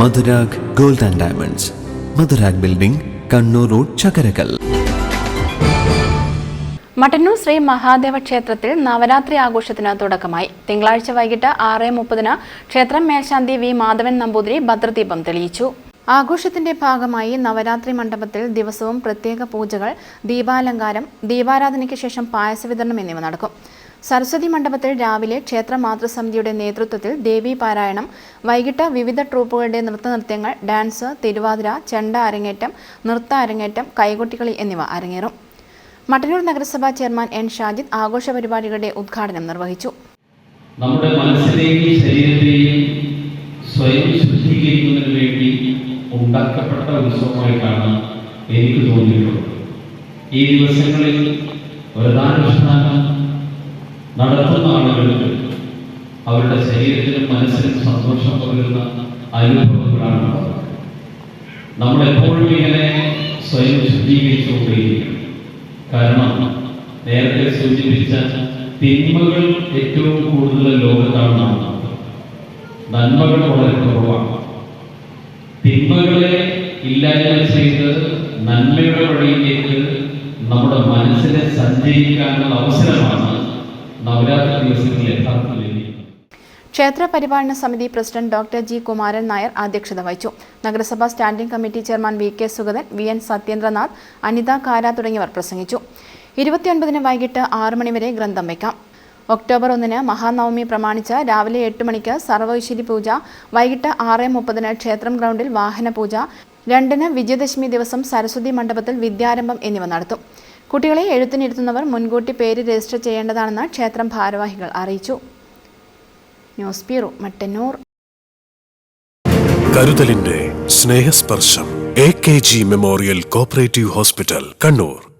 Madhurag gold and diamonds. Madhurag building Kannur road Chakkarakkal. Mattannur Sree Mahadeva ക്ഷേത്രത്തിൽ നവരാത്രി ആഘോഷത്തിന് തുടക്കമായി. തിങ്കളാഴ്ച വൈകിട്ട് ആറ് മുപ്പതിന് ക്ഷേത്രം മേൽശാന്തി വി. മാധവൻ നമ്പൂതിരി ഭദ്രദീപം തെളിയിച്ചു. ആഘോഷത്തിന്റെ ഭാഗമായി നവരാത്രി മണ്ഡപത്തിൽ ദിവസവും പ്രത്യേക പൂജകൾ ദീപാലങ്കാരം ദീപാരാധനയ്ക്ക് ശേഷം പായസ വിതരണം എന്നിവ നടക്കും. സരസ്വതി മണ്ഡപത്തിൽ രാവിലെ ക്ഷേത്ര മാതൃസമിതിയുടെ നേതൃത്വത്തിൽ ദേവി പാരായണം വൈകിട്ട് വിവിധ ട്രൂപ്പുകളുടെ നൃത്തനൃത്യങ്ങൾ ഡാൻസ് തിരുവാതിര ചെണ്ട അരങ്ങേറ്റം നൃത്ത അരങ്ങേറ്റം കൈകൊട്ടികളി എന്നിവ അരങ്ങേറും. മട്ടന്നൂർ നഗരസഭാ ചെയർമാൻ എൻ ഷാജിദ് ആഘോഷ പരിപാടികളുടെ ഉദ്ഘാടനം നിർവഹിച്ചു. നമ്മുടെ മനസ്സിനെയും ശരീരത്തെയും സ്വയം ശുദ്ധീകരിക്കുന്നതിന് വേണ്ടി ഉണ്ടാക്കപ്പെട്ട ഉത്സവമായിട്ടാണ് എനിക്ക് തോന്നിയിട്ടുള്ളത് ഈ ദിവസങ്ങളിൽ വ്രതാനുഷ്ഠാനം നടത്തുന്ന ആളുകൾക്ക് അവരുടെ ശരീരത്തിനും മനസ്സിനും സന്തോഷം പകരുന്ന അനുഭവങ്ങളാണ് നമ്മൾ എപ്പോഴും ഇങ്ങനെ സ്വയം ശുദ്ധീകരിച്ചുകൊണ്ടേയിരിക്കണം. കാരണം നേരത്തെ സൂചിപ്പിച്ച തിന്മകൾ ഏറ്റവും കൂടുതൽ ലോകത്താണ്. നന്മകൾ വളരെ കുറവാണ്. തിന്മകളെ ഇല്ലായ്മ ചെയ്ത് നന്മയുടെ വഴിയിലേക്ക് നമ്മുടെ മനസ്സിനെ സഞ്ചരിക്കാനുള്ള അവസരമാണ് നവരാത്രി ദിവസങ്ങളിൽ യഥാർത്ഥത്തിൽ ക്ഷേത്ര പരിപാലന സമിതി president doctor G Kumaran Nair അധ്യക്ഷത വഹിച്ചു. നഗരസഭാ standing committee chairman V K Sugathan V N Satyendranath Anitha കാര തുടങ്ങിയവർ പ്രസംഗിച്ചു. ഇരുപത്തിയൊൻപതിന് വൈകിട്ട് ആറ് മണിവരെ ഗ്രന്ഥം വയ്ക്കാം. ഒക്ടോബർ ഒന്നിന് മഹാനവമി പ്രമാണിച്ച് രാവിലെ എട്ട് മണിക്ക് സർവൈശ്വരി പൂജ വൈകിട്ട് ആറ് മുപ്പതിന് ക്ഷേത്രം ഗ്രൗണ്ടിൽ വാഹന പൂജ രണ്ടിന് വിജയദശമി ദിവസം സരസ്വതി മണ്ഡപത്തിൽ വിദ്യാരംഭം എന്നിവ നടത്തും. കുട്ടികളെ എഴുത്തിനിരുത്തുന്നവർ മുൻകൂട്ടി പേര് രജിസ്റ്റർ ചെയ്യേണ്ടതാണെന്ന് ക്ഷേത്രം ഭാരവാഹികൾ അറിയിച്ചു. News bureau Mattannur. കരുതലിന്റെ Snehasparsham A K G memorial cooperative hospital Kannur.